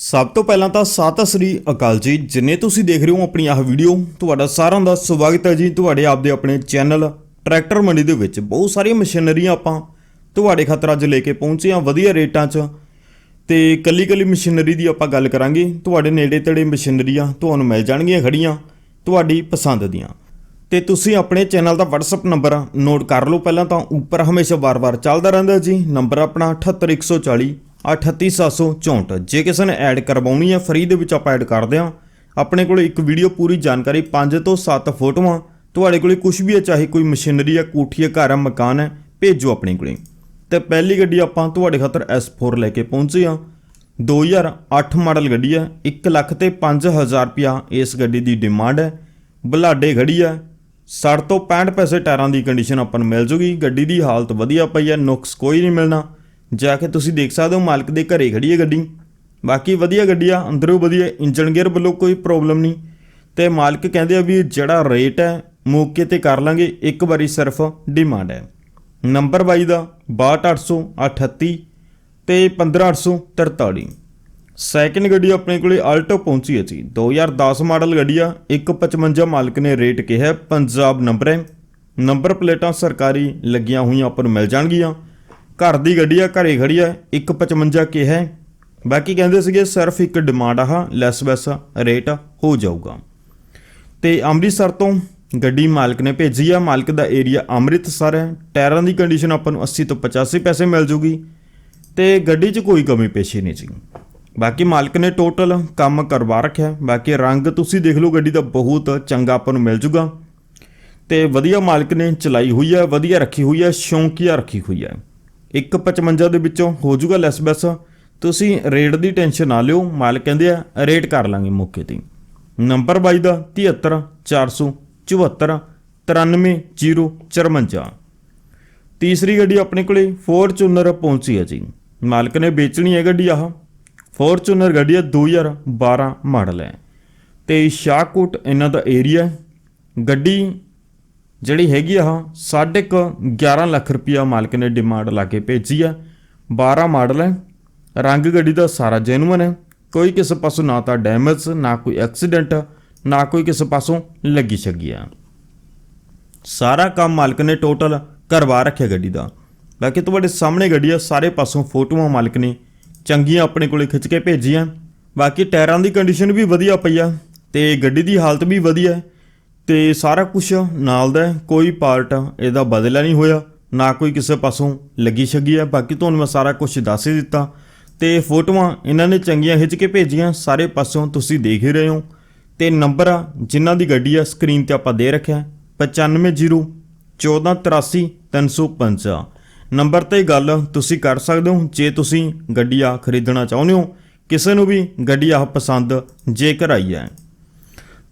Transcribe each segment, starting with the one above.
ਸਭ ਤੋਂ ਪਹਿਲਾਂ ਤਾਂ ਸਤਿ ਸ੍ਰੀ ਅਕਾਲ ਜੀ। ਜਿੰਨੇ ਤੁਸੀਂ ਦੇਖ ਰਹੇ ਹੋ ਆਪਣੀ ਆਹ ਵੀਡੀਓ, ਤੁਹਾਡਾ ਸਾਰਿਆਂ ਦਾ ਸਵਾਗਤ ਹੈ ਜੀ। ਤੁਹਾਡੇ ਆਪਦੇ ਆਪਣੇ ਚੈਨਲ ਟਰੈਕਟਰ ਮੰਡੀ ਦੇ ਵਿੱਚ ਬਹੁਤ ਸਾਰੀਆਂ ਮਸ਼ੀਨਰੀਆਂ ਆਪਾਂ ਤੁਹਾਡੇ ਖਾਤਰ ਅੱਜ ਲੈ ਕੇ ਪਹੁੰਚੇ ਹਾਂ ਵਧੀਆ ਰੇਟਾਂ 'ਚ। ਤੇ ਕੱਲੀ ਕੱਲੀ ਮਸ਼ੀਨਰੀ ਦੀ ਆਪਾਂ ਗੱਲ ਕਰਾਂਗੇ। ਤੁਹਾਡੇ ਨੇੜੇ ਤੇੜੇ ਮਸ਼ੀਨਰੀਆਂ ਤੁਹਾਨੂੰ ਮਿਲ ਜਾਣਗੀਆਂ ਖੜੀਆਂ ਤੁਹਾਡੀ ਪਸੰਦ ਦੀਆਂ। ਤੇ ਤੁਸੀਂ ਆਪਣੇ ਚੈਨਲ ਦਾ WhatsApp ਨੰਬਰ ਨੋਟ ਕਰ ਲਓ। ਪਹਿਲਾਂ ਤਾਂ ਉੱਪਰ ਹਮੇਸ਼ਾ ਵਾਰ-ਵਾਰ ਚੱਲਦਾ ਰਹਿੰਦਾ ਜੀ। ਨੰਬਰ ਆਪਣਾ 78140 38764 ਜੇ ਕਿਸੇ ਨੇ ਐਡ ਕਰਵਾਉਣੀ ਹੈ ਫ੍ਰੀ ਦੇ ਵਿੱਚ ਆਪਾਂ ਐਡ ਕਰਦੇ ਹਾਂ ਆਪਣੇ ਕੋਲ ਇੱਕ ਵੀਡੀਓ ਪੂਰੀ ਜਾਣਕਾਰੀ 5 ਤੋਂ 7 ਫੋਟੋਆਂ। ਤੁਹਾਡੇ ਕੋਲੇ ਕੁਝ ਵੀ ਹੈ ਚਾਹੇ ਕੋਈ ਮਸ਼ੀਨਰੀ ਹੈ ਕੋਠੀ ਹੈ ਘਰ ਹੈ ਮਕਾਨ ਹੈ ਭੇਜੋ ਆਪਣੇ ਕੋਲੇ। ਤੇ ਪਹਿਲੀ ਗੱਡੀ ਆਪਾਂ ਤੁਹਾਡੇ ਖਾਤਰ S4 ਲੈ ਕੇ ਪਹੁੰਚੇ ਹਾਂ 2008 ਮਾਡਲ ਗੱਡੀ ਹੈ 1 ਲੱਖ ਤੇ 5000 ਰੁਪਿਆ ਇਸ ਗੱਡੀ ਦੀ ਡਿਮਾਂਡ ਹੈ ਬਲਾਡੇ ਖੜੀ ਹੈ 60 ਤੋਂ 65 ਪੈਸੇ ਟਾਇਰਾਂ ਦੀ ਕੰਡੀਸ਼ਨ ਆਪਾਂ ਨੂੰ ਮਿਲ ਜੂਗੀ। ਗੱਡੀ ਦੀ ਹਾਲਤ ਵਧੀਆ ਪਈ ਹੈ ਨੁਕਸ ਕੋਈ ਨਹੀਂ ਮਿਲਣਾ। ਜਾ ਕੇ ਤੁਸੀਂ ਦੇਖ ਸਕਦੇ ਹੋ ਮਾਲਕ ਦੇ ਘਰੇ ਖੜੀ ਹੈ ਗੱਡੀ। ਬਾਕੀ ਵਧੀਆ ਗੱਡੀ ਆ, ਅੰਦਰੋਂ ਵਧੀਆ ਇੰਜਨ ਗੇਅਰ ਵੱਲੋਂ ਕੋਈ ਪ੍ਰੋਬਲਮ ਨਹੀਂ। ਤੇ ਮਾਲਕ ਕਹਿੰਦੇ ਆ ਵੀ ਜਿਹੜਾ ਰੇਟ ਹੈ, ਮੌਕੇ ਤੇ ਕਰ ਲਾਂਗੇ, ਇੱਕ ਵਾਰੀ ਸਿਰਫ ਡਿਮਾਂਡ ਹੈ। ਨੰਬਰ 22 ਦਾ 62838 ਤੇ 15843 ਸੈਕਿੰਡ ਗੱਡੀ ਆਪਣੇ ਕੋਲੇ ਆਲਟੋ ਪਹੁੰਚੀ ਹੈ ਜੀ। 2010 ਮਾਡਲ ਗੱਡੀ ਆ 155 ਮਾਲਕ ਨੇ ਰੇਟ ਕਿਹਾ, ਪੰਜਾਬ ਨੰਬਰ ਹੈ। ਨੰਬਰ ਪਲੇਟਾਂ ਸਰਕਾਰੀ ਲੱਗੀਆਂ ਹੋਈਆਂ ਆਪਾਂ ਨੂੰ ਮਿਲ ਜਾਣਗੀਆਂ। ਘਰ ਦੀ ਗੱਡੀ ਆ, ਘਰੇ ਖੜੀ ਆ 155 ਕਿਹਾ ਬਾਕੀ ਕਹਿੰਦੇ ਸੀਗੇ, ਸਿਰਫ ਇੱਕ ਡਿਮਾਂਡ ਆ ਲੈਸ ਵੈਸ ਰੇਟ ਹੋ ਜਾਊਗਾ। ਤੇ ਅੰਮ੍ਰਿਤਸਰ ਤੋਂ ਗੱਡੀ ਮਾਲਕ ਨੇ ਭੇਜੀ ਆ, ਮਾਲਕ ਦਾ ਏਰੀਆ ਅੰਮ੍ਰਿਤਸਰ ਹੈ। ਟਾਇਰਾਂ ਦੀ ਕੰਡੀਸ਼ਨ ਆਪਾਂ ਨੂੰ 80 ਤੋਂ 85 ਪੈਸੇ ਮਿਲ ਜੂਗੀ। ਤੇ ਗੱਡੀ 'ਚ ਕੋਈ ਕਮੀ ਪੇਸ਼ੀ ਨਹੀਂ ਸੀ। ਬਾਕੀ ਮਾਲਕ ਨੇ ਟੋਟਲ ਕੰਮ ਕਰਵਾ ਰੱਖਿਆ। ਬਾਕੀ ਰੰਗ ਤੁਸੀਂ ਦੇਖ ਲਓ, ਗੱਡੀ ਦਾ ਬਹੁਤ ਚੰਗਾ ਆਪਾਂ ਨੂੰ ਮਿਲ ਜੂਗਾ। ਤੇ ਵਧੀਆ ਮਾਲਕ ਨੇ ਚਲਾਈ ਹੋਈ ਹੈ ਵਧੀਆ ਰੱਖੀ ਹੋਈ ਹੈ ਸ਼ੌਂਕੀਆ ਰੱਖੀ ਹੋਈ ਹੈ 155 ਦੇ ਵਿੱਚੋਂ ਹੋ ਜੂਗਾ ਲੈਸ ਬੈਸ। ਤੁਸੀਂ ਰੇਟ ਦੀ ਟੈਨਸ਼ਨ ਨਾ ਲਿਓ, ਮਾਲਕ ਕਹਿੰਦੇ ਆ ਰੇਟ ਕਰ ਲਾਂਗੇ ਮੌਕੇ ਤੇ। ਨੰਬਰ ਬਾਈ ਦਾ 73 474 93054 ਤੀਸਰੀ ਗੱਡੀ ਆਪਣੇ ਕੋਲੇ ਫੋਰਚੂਨਰ ਪਹੁੰਚੀ ਹੈ ਜੀ। ਮਾਲਕ ਨੇ ਵੇਚਣੀ ਹੈ ਗੱਡੀ ਆਹ। ਫੋਰਚੂਨਰ ਗੱਡੀ ਹੈ 2012 ਮਾਡਲ ਹੈ। ਤੇ ਸ਼ਾਹਕੋਟ ਇਹਨਾਂ ਦਾ ਏਰੀਆ ਗੱਡੀ ਜਿਹੜੀ ਹੈਗੀ ਆ 11.5 ਲੱਖ ਰੁਪਇਆ ਮਾਲਕ ਨੇ ਡਿਮਾਂਡ ਲਾ ਕੇ ਭੇਜੀ ਆ। 12 ਮਾਡਲ ਹੈ, ਰੰਗ ਗੱਡੀ ਦਾ ਸਾਰਾ ਜੈਨੂਅਨ ਹੈ, ਕੋਈ ਕਿਸੇ ਪਾਸੋਂ ਨਾ ਤਾਂ ਡੈਮੇਜ ਨਾ ਕੋਈ ਐਕਸੀਡੈਂਟ ਨਾ ਕੋਈ ਕਿਸੇ ਪਾਸੋਂ ਲੱਗੀ ਛੱਗੀ ਆ। ਸਾਰਾ ਕੰਮ ਮਾਲਕ ਨੇ ਟੋਟਲ ਕਰਵਾ ਰੱਖਿਆ ਗੱਡੀ ਦਾ। ਬਾਕੀ ਤੁਹਾਡੇ ਸਾਹਮਣੇ ਗੱਡੀ ਆ, ਸਾਰੇ ਪਾਸੋਂ ਫੋਟੋਆਂ ਮਾਲਕ ਨੇ ਚੰਗੀਆਂ ਆਪਣੇ ਕੋਲੇ ਖਿੱਚ ਕੇ ਭੇਜੀਆਂ। ਬਾਕੀ ਟਾਇਰਾਂ ਦੀ ਕੰਡੀਸ਼ਨ ਵੀ ਵਧੀਆ ਪਈ ਆ ਤੇ ਗੱਡੀ ਦੀ ਹਾਲਤ ਵੀ ਵਧੀਆ ਹੈ। ਤੇ ਸਾਰਾ ਕੁਝ ਨਾਲ ਦਾ ਕੋਈ ਪਾਰਟ ਇਹਦਾ ਬਦਲਿਆ ਨਹੀਂ ਹੋਇਆ, ਨਾ ਕੋਈ ਕਿਸੇ ਪਾਸੋਂ ਲੱਗੀ ਛੱਗੀ ਹੈ। ਬਾਕੀ ਤੁਹਾਨੂੰ ਮੈਂ ਸਾਰਾ ਕੁਝ ਦੱਸ ਹੀ ਦਿੱਤਾ ਤੇ ਫੋਟੋਆਂ ਇਹਨਾਂ ਨੇ ਚੰਗੀਆਂ ਖਿੱਚ ਕੇ ਭੇਜੀਆਂ, ਸਾਰੇ ਪਾਸੋਂ ਤੁਸੀਂ ਦੇਖ ਹੀ ਰਹੇ ਹੋ। ਤੇ ਨੰਬਰ ਆ ਜਿਨ੍ਹਾਂ ਦੀ ਗੱਡੀ ਆ ਸਕਰੀਨ ਤੇ ਆਪਾਂ ਦੇ ਰੱਖਿਆ 950 1483 305 ਨੰਬਰ ਤੇ ਗੱਲ ਤੁਸੀਂ ਕਰ ਸਕਦੇ ਹੋ, ਜੇ ਤੁਸੀਂ ਗੱਡੀ ਆ ਖਰੀਦਣਾ ਚਾਹੁੰਦੇ ਹੋ, ਕਿਸੇ ਨੂੰ ਵੀ ਗੱਡੀ ਆ ਪਸੰਦ ਜੇਕਰ ਆਈ ਹੈ।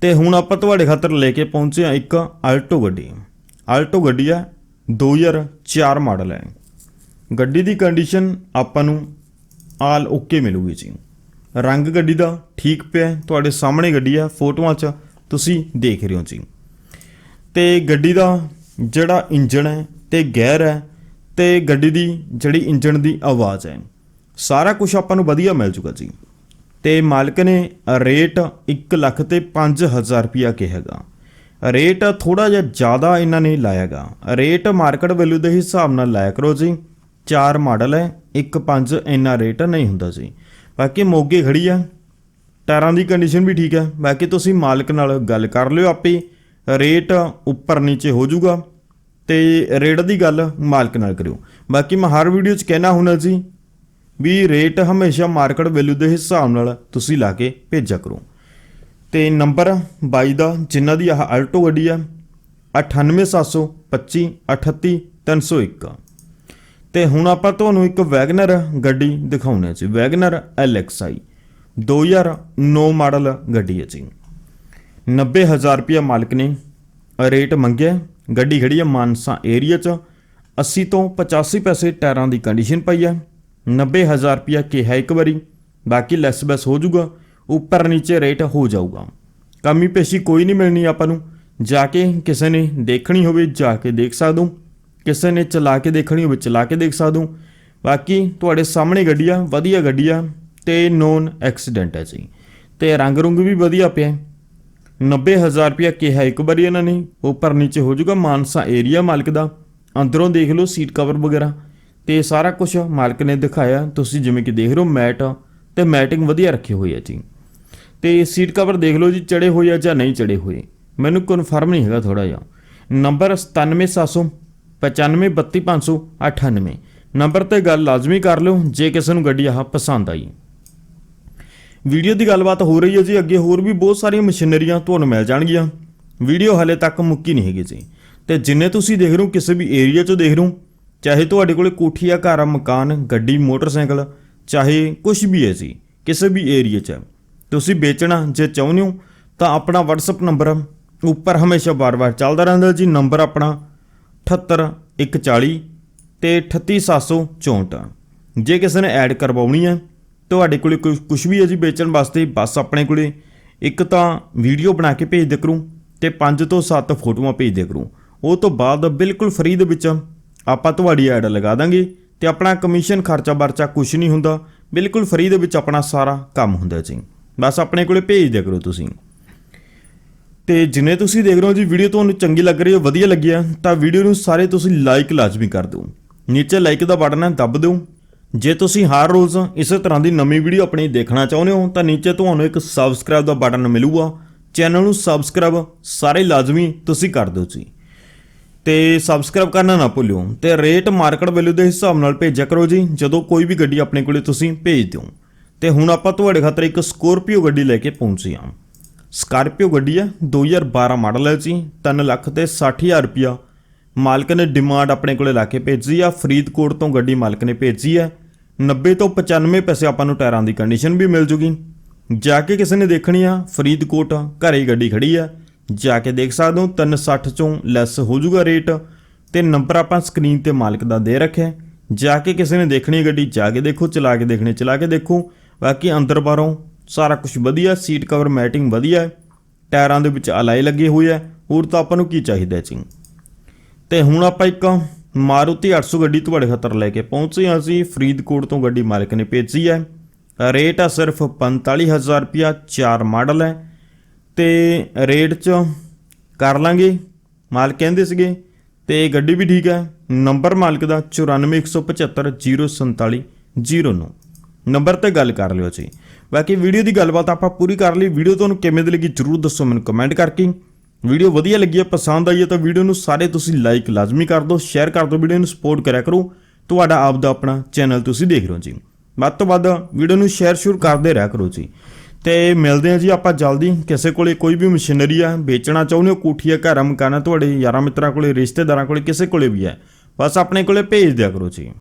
ਤੇ ਹੁਣ ਆਪਾਂ ਤੁਹਾਡੇ ਖਾਤਰ ਲੈ ਕੇ ਪਹੁੰਚੇ ਆ ਇੱਕ ਆਲਟੋ ਗੱਡੀ। ਆਲਟੋ ਗੱਡੀ ਆ 2004 ਮਾਡਲ ਹੈ। ਗੱਡੀ ਦੀ ਕੰਡੀਸ਼ਨ ਆਪਾਂ ਨੂੰ ਆਲ ਓਕੇ ਮਿਲੂਗੀ ਜੀ। ਰੰਗ ਗੱਡੀ ਦਾ ਠੀਕ ਪਿਆ ਤੁਹਾਡੇ ਸਾਹਮਣੇ ਗੱਡੀ ਆ, ਫੋਟੋਆਂ 'ਚ ਤੁਸੀਂ ਦੇਖ ਰਹੇ ਹੋ ਜੀ। ਤੇ ਗੱਡੀ ਦਾ ਜਿਹੜਾ ਇੰਜਣ ਹੈ ਤੇ ਗੇਅਰ ਹੈ ਤੇ ਗੱਡੀ ਦੀ ਜਿਹੜੀ ਇੰਜਣ ਦੀ ਆਵਾਜ਼ ਹੈ, ਸਾਰਾ ਕੁਝ ਆਪਾਂ ਨੂੰ ਵਧੀਆ ਮਿਲ ਜੂਗਾ ਜੀ। ਤੇ ਮਾਲਕ ਨੇ ਰੇਟ 1 ਲੱਖ ਤੇ 5000 ਰੁਪਿਆ ਕਿਹਾਗਾ। ਰੇਟ ਥੋੜਾ ਜਿਹਾ ਜ਼ਿਆਦਾ ਇਹਨਾਂ ਨੇ ਲਾਇਆਗਾ। ਰੇਟ ਮਾਰਕੀਟ ਵੈਲਿਊ ਦੇ ਹਿਸਾਬ ਨਾਲ ਲਾਇਆ ਕਰੋ ਜੀ। ਚਾਰ ਮਾਡਲ ਹੈ 1.5 ਇੰਨਾ ਰੇਟ ਨਹੀਂ ਹੁੰਦਾ ਜੀ। ਬਾਕੀ ਮੋਗੇ ਖੜੀ ਆ। ਟਾਇਰਾਂ ਦੀ ਕੰਡੀਸ਼ਨ ਵੀ ਠੀਕ ਹੈ। ਬਾਕੀ ਤੁਸੀਂ ਮਾਲਕ ਨਾਲ ਗੱਲ ਕਰ ਲਿਓ ਆਪੇ। ਰੇਟ ਉੱਪਰ ਨੀਚੇ ਹੋ ਜਾਊਗਾ। ਤੇ ਰੇਟ ਦੀ ਗੱਲ ਮਾਲਕ ਨਾਲ ਕਰਿਓ। ਬਾਕੀ ਮੈਂ ਹਰ ਵੀਡੀਓ 'ਚ ਕਹਿਣਾ ਹੁੰਦਾ ਜੀ ਵੀ ਰੇਟ ਹਮੇਸ਼ਾ ਮਾਰਕੀਟ ਵੈਲਿਊ ਦੇ ਹਿਸਾਬ ਨਾਲ ਤੁਸੀਂ ਲਾ ਕੇ ਭੇਜਿਆ ਕਰੋ। ਤੇ ਨੰਬਰ 22 ਦਾ, ਜਿਨ੍ਹਾਂ ਦੀ ਆਹ ਆਲਟੋ ਗੱਡੀ ਆ 98725 38301 ਤੇ ਹੁਣ ਆਪਾਂ ਤੁਹਾਨੂੰ ਇੱਕ ਵੈਗਨਰ ਗੱਡੀ ਦਿਖਾਉਣੇ ਜੀ। ਵੈਗਨਰ LXI 2009 ਮਾਡਲ ਗੱਡੀ ਹੈ ਜੀ। 90000 ਰੁਪਇਆ ਮਾਲਕ ਨੇ ਰੇਟ ਮੰਗਿਆ ਗੱਡੀ ਖੜੀ ਹੈ ਮਾਨਸਾ ਏਰੀਆ 'ਚ। 80 ਤੋਂ 85 ਪੈਸੇ ਟਾਇਰਾਂ ਦੀ ਕੰਡੀਸ਼ਨ ਪਈ ਹੈ। 90000 ਰੁਪਇਆ ਕਿਹਾ ਇੱਕ ਵਾਰੀ ਬਾਕੀ ਲੈਸ ਬੈਸ ਹੋ ਜਾਊਗਾ ਉੱਪਰ ਨੀਚੇ ਰੇਟ ਹੋ ਜਾਊਗਾ ਕਮੀ ਪੇਸ਼ੀ ਕੋਈ ਨਹੀਂ ਮਿਲਣੀ ਆਪਾਂ ਨੂੰ ਜਾ ਕੇ ਕਿਸੇ ਨੇ ਦੇਖਣੀ ਹੋਵੇ ਜਾ ਕੇ ਦੇਖ ਸਕਦੇ ਹੋ ਕਿਸੇ ਨੇ ਚਲਾ ਕੇ ਦੇਖਣੀ ਹੋਵੇ ਚਲਾ ਕੇ ਦੇਖ ਸਕਦੇ ਹੋ ਬਾਕੀ ਤੁਹਾਡੇ ਸਾਹਮਣੇ ਗੱਡੀ ਆ ਵਧੀਆ ਗੱਡੀ ਆ ਤੇ ਨੋਨ ਐਕਸੀਡੈਂਟ ਹੈ ਜੀ ਤੇ ਰੰਗ ਰੁੰਗ ਵੀ ਵਧੀਆ ਪਿਆ ਹੈ। 90000 ਰੁਪਇਆ ਕਿਹਾ ਇੱਕ ਵਾਰੀ ਇਹਨਾਂ ਨੇ ਉੱਪਰ ਨੀਚੇ ਹੋ ਜਾਊਗਾ ਮਾਨਸਾ ਏਰੀਆ ਮਾਲਕ ਦਾ ਅੰਦਰੋਂ ਦੇਖ ਲਓ ਸੀਟ ਕਵਰ ਵਗੈਰਾ ਤੇ ਸਾਰਾ ਕੁਝ ਮਾਲਕ ਨੇ ਦਿਖਾਇਆ। ਤੁਸੀਂ ਜਿਵੇਂ ਕਿ ਦੇਖ ਰਹੇ ਹੋ, ਮੈਟ ਤੇ ਮੈਟਿੰਗ ਵਧੀਆ ਰੱਖੀ ਹੋਈ ਹੈ ਜੀ। ਤੇ ਸੀਟ ਕਵਰ ਦੇਖ ਲਓ ਜੀ ਚੜੇ ਹੋਏ ਆ ਜਾਂ ਨਹੀਂ ਚੜੇ ਹੋਏ। ਮੈਨੂੰ ਕਨਫਰਮ ਨਹੀਂ ਹੈਗਾ ਥੋੜਾ ਜਿਹਾ। ਨੰਬਰ 97700 953258 ਨੰਬਰ ਤੇ ਗੱਲ ਲਾਜ਼ਮੀ ਕਰ ਲਿਓ, ਜੇ ਕਿਸੇ ਨੂੰ ਗੱਡੀ ਆਹ ਪਸੰਦ ਆਈ। ਵੀਡੀਓ ਦੀ ਗੱਲਬਾਤ ਹੋ ਰਹੀ ਹੈ ਜੀ, ਅੱਗੇ ਹੋਰ ਵੀ ਬਹੁਤ ਸਾਰੀਆਂ ਮਸ਼ੀਨਰੀਆਂ ਤੁਹਾਨੂੰ ਮਿਲ ਜਾਣਗੀਆਂ। ਵੀਡੀਓ ਹਲੇ ਤੱਕ ਮੁੱਕੀ ਨਹੀਂ ਹੈਗੀ ਜੀ। ਤੇ ਜਿੰਨੇ ਤੁਸੀਂ ਦੇਖ ਰਹੇ ਹੋ, ਕਿਸੇ ਵੀ ਏਰੀਆ 'ਚੋਂ ਦੇਖ ਰਹੇ ਹੋ ਚਾਹੇ ਤੁਹਾਡੇ ਕੋਲੇ ਕੋਠੀ ਆ, ਘਰ ਆ, ਮਕਾਨ, ਗੱਡੀ, ਮੋਟਰਸਾਈਕਲ, ਚਾਹੇ ਕੁਝ ਵੀ ਹੈ ਜੀ, ਕਿਸੇ ਵੀ ਏਰੀਆ 'ਚ। ਤੁਸੀਂ ਵੇਚਣਾ ਜੇ ਚਾਹੁੰਦੇ ਹੋ, ਤਾਂ ਆਪਣਾ WhatsApp ਨੰਬਰ ਉੱਪਰ ਹਮੇਸ਼ਾ ਵਾਰ-ਵਾਰ ਚੱਲਦਾ ਰਹਿੰਦਾ ਜੀ ਨੰਬਰ ਆਪਣਾ 78140 ਤੇ 38764 ਜੇ ਕਿਸੇ ਨੇ ਐਡ ਕਰਵਾਉਣੀ ਹੈ, ਤੁਹਾਡੇ ਕੋਲੇ ਕੁਝ ਵੀ ਹੈ ਜੀ ਵੇਚਣ ਵਾਸਤੇ, ਬਸ ਆਪਣੇ ਕੋਲੇ ਇੱਕ ਤਾਂ ਵੀਡੀਓ ਬਣਾ ਕੇ ਭੇਜ ਦੇ ਕਰੂੰ ਤੇ 5 ਤੋਂ 7 ਫੋਟੋਆਂ ਭੇਜ ਦੇ ਕਰੂੰ। ਉਹ ਤੋਂ ਬਾਅਦ ਬਿਲਕੁਲ ਫ੍ਰੀ ਦੇ ਵਿੱਚ ਆਪਾਂ ਤੁਹਾਡੀ ਐਡ ਲਗਾ ਦਾਂਗੇ ਤੇ ਆਪਣਾ ਕਮਿਸ਼ਨ ਖਰਚਾ ਵਰਚਾ ਕੁਝ ਨਹੀਂ ਹੁੰਦਾ। ਬਿਲਕੁਲ ਫ੍ਰੀ ਦੇ ਵਿੱਚ ਆਪਣਾ ਸਾਰਾ ਕੰਮ ਹੁੰਦਾ ਜੀ। ਬਸ ਆਪਣੇ ਕੋਲੇ ਭੇਜ ਦਿਆ ਕਰੋ ਤੁਸੀਂ। ਤੇ ਜਿੰਨੇ ਤੁਸੀਂ ਦੇਖ ਰਹੇ ਹੋ ਜੀ ਵੀਡੀਓ ਤੁਹਾਨੂੰ ਚੰਗੀ ਲੱਗ ਰਹੀ ਹੈ, ਵਧੀਆ ਲੱਗੀ ਲੱਗਿਆ ਤਾਂ ਵੀਡੀਓ ਨੂੰ ਸਾਰੇ ਤੁਸੀਂ ਲਾਈਕ ਲਾਜ਼ਮੀ ਕਰ ਦਿਓ। ਨੀਚੇ ਲਾਈਕ ਦਾ ਬਟਨ ਹੈ, ਦੱਬ ਦਿਓ। ਜੇ ਤੁਸੀਂ ਹਰ ਰੋਜ਼ ਇਸੇ ਤਰ੍ਹਾਂ ਦੀ ਨਵੀਂ ਵੀਡੀਓ ਆਪਣੀ ਦੇਖਣਾ ਚਾਹੁੰਦੇ ਹੋ, ਤਾਂ ਨੀਚੇ ਤੁਹਾਨੂੰ ਇੱਕ ਸਬਸਕ੍ਰਾਈਬ ਦਾ ਬਟਨ ਮਿਲੂਗਾ। ਚੈਨਲ ਨੂੰ ਸਬਸਕ੍ਰਾਈਬ ਸਾਰੇ ਲਾਜ਼ਮੀ ਤੁਸੀਂ ਕਰ ਦਿਓ ਜੀ। ਤੇ ਸਬਸਕ੍ਰਾਈਬ ਕਰਨਾ ਨਾ ਭੁੱਲਿਓ ਤੇ ਰੇਟ ਮਾਰਕੀਟ ਵੈਲਿਊ ਦੇ ਹਿਸਾਬ ਨਾਲ ਭੇਜਿਆ ਕਰੋ ਜੀ, ਜਦੋਂ ਕੋਈ ਵੀ ਗੱਡੀ ਆਪਣੇ ਕੋਲੇ ਤੁਸੀਂ ਭੇਜ ਦਿਓ। ਤੇ ਹੁਣ ਆਪਾਂ ਤੁਹਾਡੇ ਖਾਤਰ ਇੱਕ ਸਕੋਰਪੀਓ ਗੱਡੀ ਲੈ ਕੇ ਪਹੁੰਚੇ ਹਾਂ। ਸਕਾਰਪੀਓ ਗੱਡੀ ਹੈ 2012 ਮਾਡਲ ਹੈ ਜੀ 3 ਲੱਖ ਤੇ 60000 ਰੁਪਿਆ ਮਾਲਕ ਨੇ ਡਿਮਾਂਡ ਆਪਣੇ ਕੋਲੇ ਲਾ ਕੇ ਭੇਜੀ ਆ, ਫਰੀਦਕੋਟ ਤੋਂ ਗੱਡੀ ਮਾਲਕ ਨੇ ਭੇਜੀ ਹੈ 90 ਤੋਂ 95 ਪੈਸੇ ਆਪਾਂ ਨੂੰ ਟਾਇਰਾਂ ਦੀ ਕੰਡੀਸ਼ਨ ਵੀ ਮਿਲ ਜੂਗੀ। ਜਾ ਕੇ ਕਿਸੇ ਨੇ ਦੇਖਣੀ ਆ, ਫਰੀਦਕੋਟ ਘਰੇ ਹੀ ਗੱਡੀ ਖੜੀ ਆ। ਜਾ ਕੇ ਦੇਖ ਸਕਦੇ ਹੋ 360 ਚੋਂ ਲੈਸ ਹੋ ਜੂਗਾ ਰੇਟ ਤੇ ਨੰਬਰ ਆਪਾਂ ਸਕਰੀਨ ਤੇ ਮਾਲਕ ਦਾ ਦੇ ਰੱਖਿਆ ਜਾ ਕੇ ਕਿਸੇ ਨੇ ਦੇਖਣੀ ਗੱਡੀ, ਜਾ ਕੇ ਦੇਖੋ, ਚਲਾ ਕੇ ਦੇਖਣੀ ਚਲਾ ਕੇ ਦੇਖੋ। ਬਾਕੀ ਅੰਦਰ ਬਾਹਰੋਂ ਸਾਰਾ ਕੁਝ ਵਧੀਆ ਸੀਟ ਕਵਰ ਮੈਟਿੰਗ ਵਧੀਆ ਹੈ। ਟਾਇਰਾਂ ਦੇ ਵਿੱਚ ਅਲਾਈ ਲੱਗੇ ਹੋਏ ਆ ਹੋਰ ਤਾਂ ਆਪਾਂ ਨੂੰ ਕੀ ਚਾਹੀਦਾ ਜੀ? ਤੇ ਹੁਣ ਆਪਾਂ ਇੱਕ ਮਾਰੂਤੀ 800 ਗੱਡੀ ਤੁਹਾਡੇ ਖਤਰ ਲੈ ਕੇ ਪਹੁੰਚੇ ਹਾਂ ਅਸੀਂ। ਫਰੀਦਕੋਟ ਤੋਂ ਗੱਡੀ ਮਾਲਕ ਨੇ ਭੇਜੀ ਹੈ। ਰੇਟ ਆ ਸਿਰਫ 45000 ਰੁਪਿਆ ਚਾਰ ਮਾਡਲ ਹੈ। ਤੇ ਰੇਟ 'ਚ ਕਰ ਲਾਂਗੇ। ਮਾਲਕ ਕਹਿੰਦੇ ਸੀਗੇ, ਤੇ ਗੱਡੀ ਵੀ ਠੀਕ ਹੈ। ਨੰਬਰ ਮਾਲਕ ਦਾ 9417504709 ਨੰਬਰ ਤੇ ਗੱਲ ਕਰ ਲਿਓ ਜੀ। ਬਾਕੀ ਵੀਡੀਓ ਦੀ ਗੱਲਬਾਤ ਆਪਾਂ ਪੂਰੀ ਕਰ ਲਈ। ਵੀਡੀਓ ਤੁਹਾਨੂੰ ਕਿਵੇਂ ਦੀ ਲੱਗੀ ਜਰੂਰ ਦੱਸੋ ਮੈਨੂੰ ਕਮੈਂਟ ਕਰਕੇ। ਵੀਡੀਓ ਵਧੀਆ ਲੱਗੀ ਹੈ, ਪਸੰਦ ਆਈ ਹੈ ਤਾਂ ਵੀਡੀਓ ਨੂੰ ਸਾਰੇ ਤੁਸੀਂ ਲਾਈਕ ਲਾਜ਼ਮੀ ਕਰ ਦਿਓ ਸ਼ੇਅਰ ਕਰ ਦਿਓ, ਵੀਡੀਓ ਨੂੰ ਸਪੋਰਟ ਕਰਿਆ ਕਰੋ। ਤੁਹਾਡਾ ਆਪ ਦਾ ਆਪਣਾ ਚੈਨਲ ਤੁਸੀਂ ਦੇਖ ਰਹੇ ਹੋ ਜੀ। ਵੱਧ ਤੋਂ ਵੱਧ ਵੀਡੀਓ ਨੂੰ ਸ਼ੇਅਰ ਸ਼ੁਰੂ ਕਰਦੇ ਰਹਿ ਕਰੋ ਜੀ। ਤੇ ਮਿਲਦੇ ਹਾਂ ਜੀ ਆਪਾਂ ਜਲਦੀ। ਕਿਸੇ ਕੋਲੇ ਕੋਈ ਵੀ ਮਸ਼ੀਨਰੀ ਆ, ਵੇਚਣਾ ਚਾਹੁੰਦੇ ਹੋ ਕੋਠੀਆ ਘਰ ਮਕਾਨਾ ਤੁਹਾਡੇ ਯਾਰਾਂ ਮਿੱਤਰਾਂ ਕੋਲੇ, ਰਿਸ਼ਤੇਦਾਰਾਂ ਕੋਲੇ, ਕਿਸੇ ਕੋਲੇ ਵੀ ਹੈ ਬਸ ਆਪਣੇ ਕੋਲੇ ਭੇਜ ਦਿਆ ਕਰੋ ਜੀ।